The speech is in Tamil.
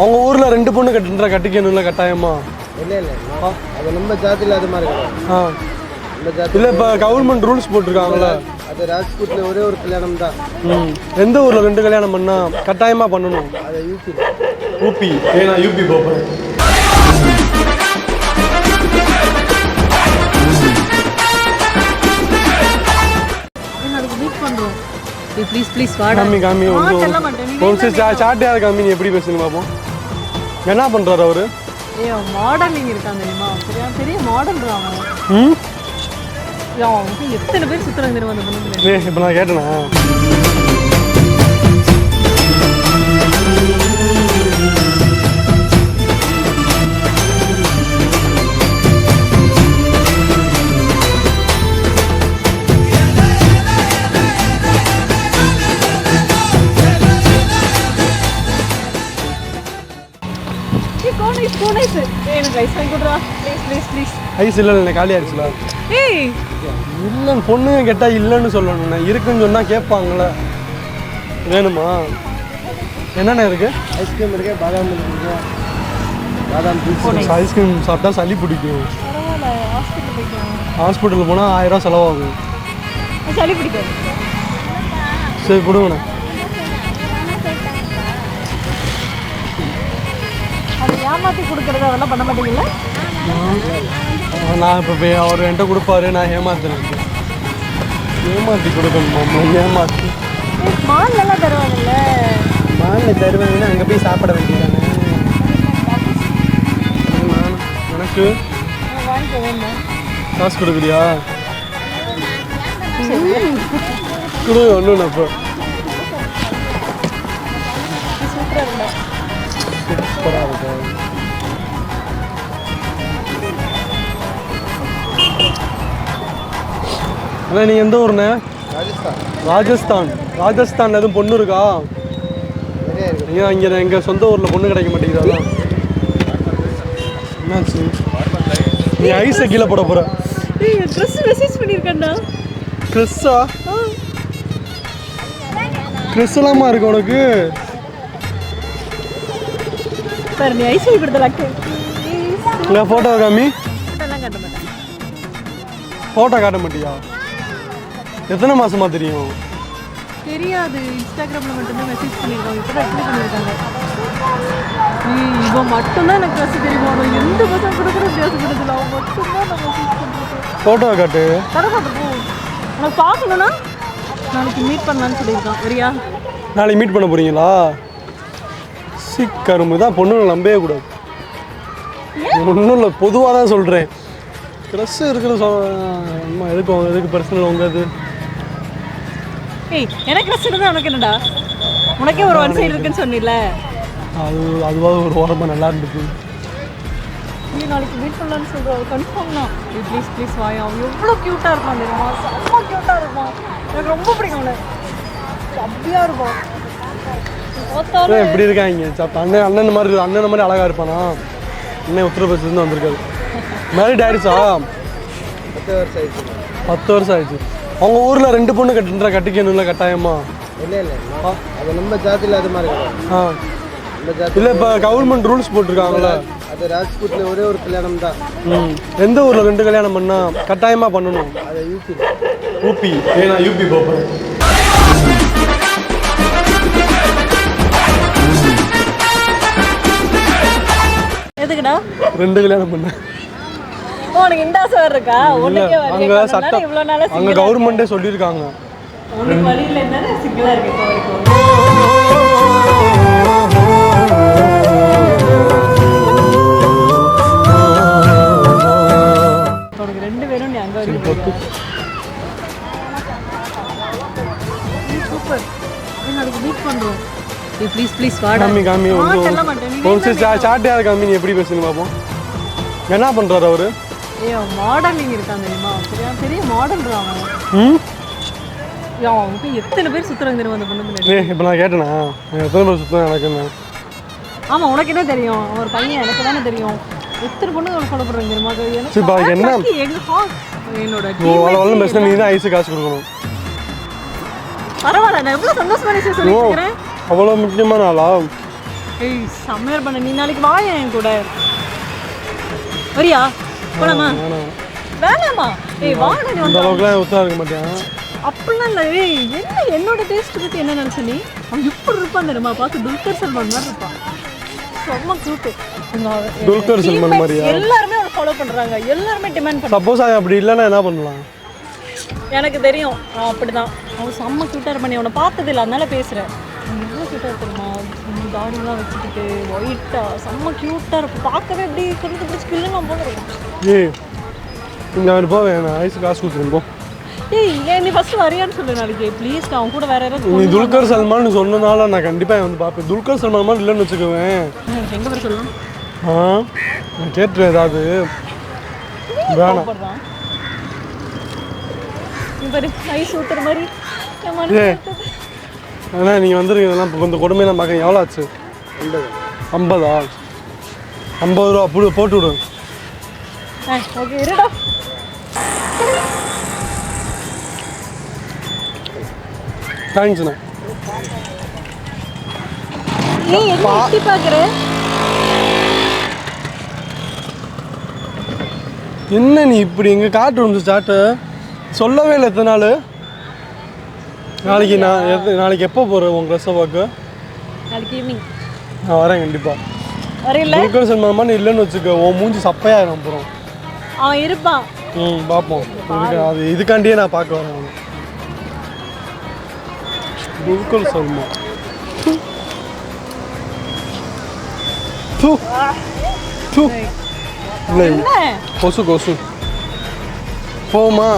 அவங்க ஊர்ல ரெண்டு பொண்ணு கட்டுன்ற கட்டிக்கணும்ல கட்டாயமா? இல்லை இல்லை. அது நம்ம ஜாதியில் அது மாதிரி ஆ. இல்ல இப்ப கவர்மெண்ட் ரூல்ஸ் போட்டிருக்காங்கல்ல? அது ராஜ்கோட்டில் ஒரே ஒரு கல்யாணம் தான். எந்த ஊர்ல ரெண்டு கல்யாணம் பண்ணா கட்டாயமா பண்ணணும்? அது யூபி யூபி ஏ நான் யூபி போகிறேன் நாளைக்கு மீட் பண்றோம். ப்ளீஸ் ப்ளீஸ் வாடா. காமி காமி ஒரு சாட்டியார் காமி நீ எப்படி பேசுங்க பார்ப்போம் என்ன பண்றாரு அவரு? ஏய் மாடலிங் இருக்கான் தெரியுமா? சரியா பெரிய மாடல்றான் அவன். ம்? எத்தனை பேர் சுத்துறாங்க தெரியுமா அந்த பொண்ணுங்க ஏ இப்போ நான் கேட்டேனா. எனக்கு ஐஸ் வாங்கி கொடுறா ப்ளீஸ் ப்ளீஸ் ப்ளீஸ் ஐஸ் இல்லை இல்லை காலி ஆயிடுச்சுல. ஏய் இல்லைன்னு பொண்ணுங்க கேட்டால் இல்லைன்னு சொல்லணுண்ணே இருக்குன்னு சொன்னால் கேட்பாங்களே. வேணுமா? என்னென்ன இருக்கு? ஐஸ்கிரீம் இருக்கு பாதாம் இருக்கு. பாதாம் ஜூஸ் ஐஸ்கிரீம் சாப்பிட்டா சளி பிடிக்கும். ஹாஸ்பிட்டல் போனால் ஆயிரம் செலவாகும். சளி பிடிக்கும் சரி கொடுங்கண்ணே. ஏமாத்தி கொடுக்கறது அதெல்லாம் பண்ண மாட்டீங்கல்ல? நான் இப்போ போய் அவர் என்கிட்ட கொடுப்பாரு நான் ஏமாத்துறேன். ஏமாத்தி கொடுக்கணுமா ஏமாத்தி. ஏய் மால் எல்லாம் தருவாங்கல்ல. மாலில் தருவாங்கன்னா அங்கே போய் சாப்பிட வேண்டியதானே? எனக்கு நான் காசு கொடுக்குறியா? கொடு ஒன்று இப்போ சூப்பராக இருக்கும் அண்ணா நீங்கள் எந்த ஊர்ண்ணே? ராஜஸ்தான். ராஜஸ்தான். ராஜஸ்தான் எதுவும் பொண்ணு இருக்கா? ஐயா இங்கே எங்கள் சொந்த ஊரில் பொண்ணு கிடைக்க மாட்டேங்குதா என்னாச்சு? நீ ஐஸை கீழே போட போகிற ட்ரெஸ் மெசேஜ் பண்ணியிருக்கேன்டா க்ரிஸ்ஸா க்ரிஸ் எல்லாமா இருக்கு உனக்கு? சார் நீ ஐஸ் வாங்கி கொடுத்த லக்கு. இல்லை ஃபோட்டோ காமி ஃபோட்டோ காட்ட மாட்டியா? எத்தனை மாசமா தெரியும்? தெரியாது இன்ஸ்டாகிராமில் மட்டும்தான் மெசேஜ் பண்ணியிருக்காங்க இப்போ தான் அப்ளை பண்ணியிருக்காங்க இவன் மட்டும்தான் எனக்கு ட்ரெஸ் தெரியுமா? எந்த பசங்க கூட கூட வித்தியாசப்படுதில்ல அவன் மட்டும்தான் நான் மெசேஜ் பண்ணுறேன் ஃபோட்டோ காட்டு. தர மாட்டேன் உனக்கு பார்க்கணும்னா நாளைக்கு மீட் பண்ணலான்னு சொல்லியிருக்கான். வரியா நாளைக்கு மீட் பண்ண போறீங்களா? சிக்கரும்பு தான் பொண்ணுங்களை நம்பவே கூடாது. ஒன்றும் இல்லை பொதுவாக தான் சொல்கிறேன் ட்ரெஸ் இருக்கிற சொ அம்மா எதுக்கு உங்க- எதுக்கு பர்சனல் உங்க இது? ஏய் எனக்கு ட்ரெஸ் இருந்தால் உனக்கு என்னடா? உனக்கே ஒரு ஒன் சைடு இருக்குன்னு சொன்னில அது அதுவாக ஒரு ஓரமாக நல்லா இருந்துச்சு. நீ நாளைக்கு மீட் பண்ணலான்னு சொல்கிறோம் கன்ஃபார்ம் தான். ப்ளீஸ் ப்ளீஸ் வாயா அவன் எவ்வளோ க்யூட்டாக இருப்பான் தெரியுமா? செம்ம க்யூட்டாக இருப்பான். எனக்கு ரொம்ப பிடிக்கும் அவனை. அப்படியா இருப்பான். இப்படி இருக்காங்க. சாப்பிட்ட அண்ணன் அண்ணன் மாதிரி அண்ணன் மாதிரி அழகாக இருப்பானா? அண்ணன் உத்தரப்பிரதேசத்துலேருந்து வந்திருக்காரு. மேரிட் ஆயிடுச்சா? பத்து வருஷம் ஆயிடுச்சு. பத்து வருஷம் ஆயிடுச்சு அவங்க ஊரில் ரெண்டு பொண்ணு கட்டுன்ற கட்டிக்கணும்ல கட்டாயமா? இல்லை இல்லை அது நம்ம ஜாதியில் அது மாதிரி ஆ. இல்லை இப்போ கவர்மெண்ட் ரூல்ஸ் போட்டிருக்காங்கல்ல? அது ராஜ்கோட்டில் ஒரே ஒரு கல்யாணம் தான். ம். எந்த ஊரில் ரெண்டு கல்யாணம் பண்ணா கட்டாயமாக பண்ணணும்? அது யூபி. யூபி ஏ நான் யூபி போகிறேன் எதுக்குடா ரெண்டு கல்யாணம் பண்ணேன். ஓ உனக்கு இந்த ஆசை வேற இருக்கா? இல்லை உனக்கே அங்கே சட்டம் இவ்வளோ நாளாக அங்கே கவர்மெண்ட்டே சொல்லியிருக்காங்க. உனக்கு வழியில் இருந்தானே சிங்கிளாக இருக்கு இப்போ வரைக்கும் ஏய் ப்ளீஸ் ப்ளீஸ் வாடா. காமி காமி வந்து ஒரு நிமிஷம் சாட்டியார் காமி நீ எப்படி பேசுங்க பார்ப்போம் என்ன பண்ணுறாரு அவரு? ஏய் அவன் மாடலிங் இருக்கான் தெரியுமா? சரியா பெரிய மாடல்றான் அவன். ம்? ஏய், வந்து எத்தனை பேர் சுத்துறாங்க தெரியுமா அந்த பொண்ணு முன்னாடி? ஏ இப்போ நான் கேட்டேனா? எத்தனை பேர் சுத்தம் எனக்கு என்ன ஆமா உனக்கு என்ன தெரியும்? அவன் ஒரு பையன் எனக்கு தானே தெரியும். எத்தனை பொண்ணு ஃபாலோ பண்ணுறாங்க தெரியுமா? எனக்கு என்ன? எங்க ஹா- என்னோட பேசினா நீ தான் ஐஸு காசு கொடுக்கணும். பரவாயில்ல நான் எவ்வளவு சந்தோஷமா இருக்கிறேன். அவ்வளோ முக்கியமான ஆளா ஏய் செம்மையார் பண்ண நீ நாளைக்கு வாய என் கூட? வரியா? போலாமா? வேணாம். ஏய் வாடா நீ வந்து. அளவுக்குலாம் ஒத்தா இருக்க மாட்டேன் அப்படிலாம் இல்லை. ஏய் என்ன என்னோட டேஸ்ட் பற்றி என்ன நினச்ச நீ? அவன் எப்படி இருப்பான் தெரியுமா? பார்த்து துல்கர் சல்மான் மாதிரி இருப்பான். செம்ம கூட்டு துல்கர் சல்மான் மாதிரியா? எல்லாருமே அவனை ஃபாலோ பண்ணுறாங்க எல்லாருமே டிமாண்ட் பண்ண சப்போஸ் அவன் அப்படி இல்லைன்னா என்ன பண்ணலாம்? எனக்கு தெரியும். அப்படிதான். அவன் செம்ம இருப்பான். நீ அவனை பார்த்தது இல்லை அதனால பேசுகிறேன் க்யூட்டாக உம் தாடிலாம் வச்சுக்கிட்டு ஒயிட்டாக செம்ம க்யூட்டாக இருக்கும். பார்க்கவே எப்படி கொஞ்சம் பிடிச்சி கிள்ளுலாம் போல இருக்கும். ஏய் இங்கே அவன் போ வேணாம் ஐஸ் காசு கொடுத்துருங்க போ. ஏய் ஏன் நீ ஃபஸ்ட்டு வரியான்னு சொல்லு நாளைக்கு. ப்ளீஸ் அவன் கூட வேற யாராவது நீ துல்கர் சல்மான் சொன்னனால நான் கண்டிப்பாக வந்து பார்ப்பேன். துல்கர் சல்மான் மாதிரி இல்லைன்னு வச்சுக்குவேன். எங்கே வர சொல்லலாம் ஆ நான் கேட்டுரு ஏதாவது. வேணாம். பாரு ஐஸ் ஊத்துற மாதிரி. ஆனால் நீங்கள் இதெல்லாம் இப்போ இந்த கொடுமையெல்லாம் பார்க்க எவ்வளோ ஆச்சு? ஐம்பதா. ஐம்பது? ரூபா அப்படி போட்டு விடு. ஏய், ஓகே இருடா தேங்க்ஸ்ண்ணே நீ என்ன நீ இப்படி இங்கே காட்டு வந்து சாட்டு சொல்லவே இல்லை எத்தனை நாள். நாளைக்கு நான் எத்த- நாளைக்கு எப்போ போகிறேன் உன் ட்ரெஸ்ஸை பார்க்க? நாளைக்கு ஈவினிங் நான் வரேன் கண்டிப்பாக வரையில துல்கர் சல்மான் இல்லைன்னு வச்சுக்க உன் மூஞ்சி சப்பையாயிரும் அப்புறம் அவன் இருப்பான். ம் பார்ப்போம். இதுக்கு அது இதுக்காண்டியே நான் பார்க்க வரேன் அவனை. துல்கர் சல்மான். கொசு கொசு. போமா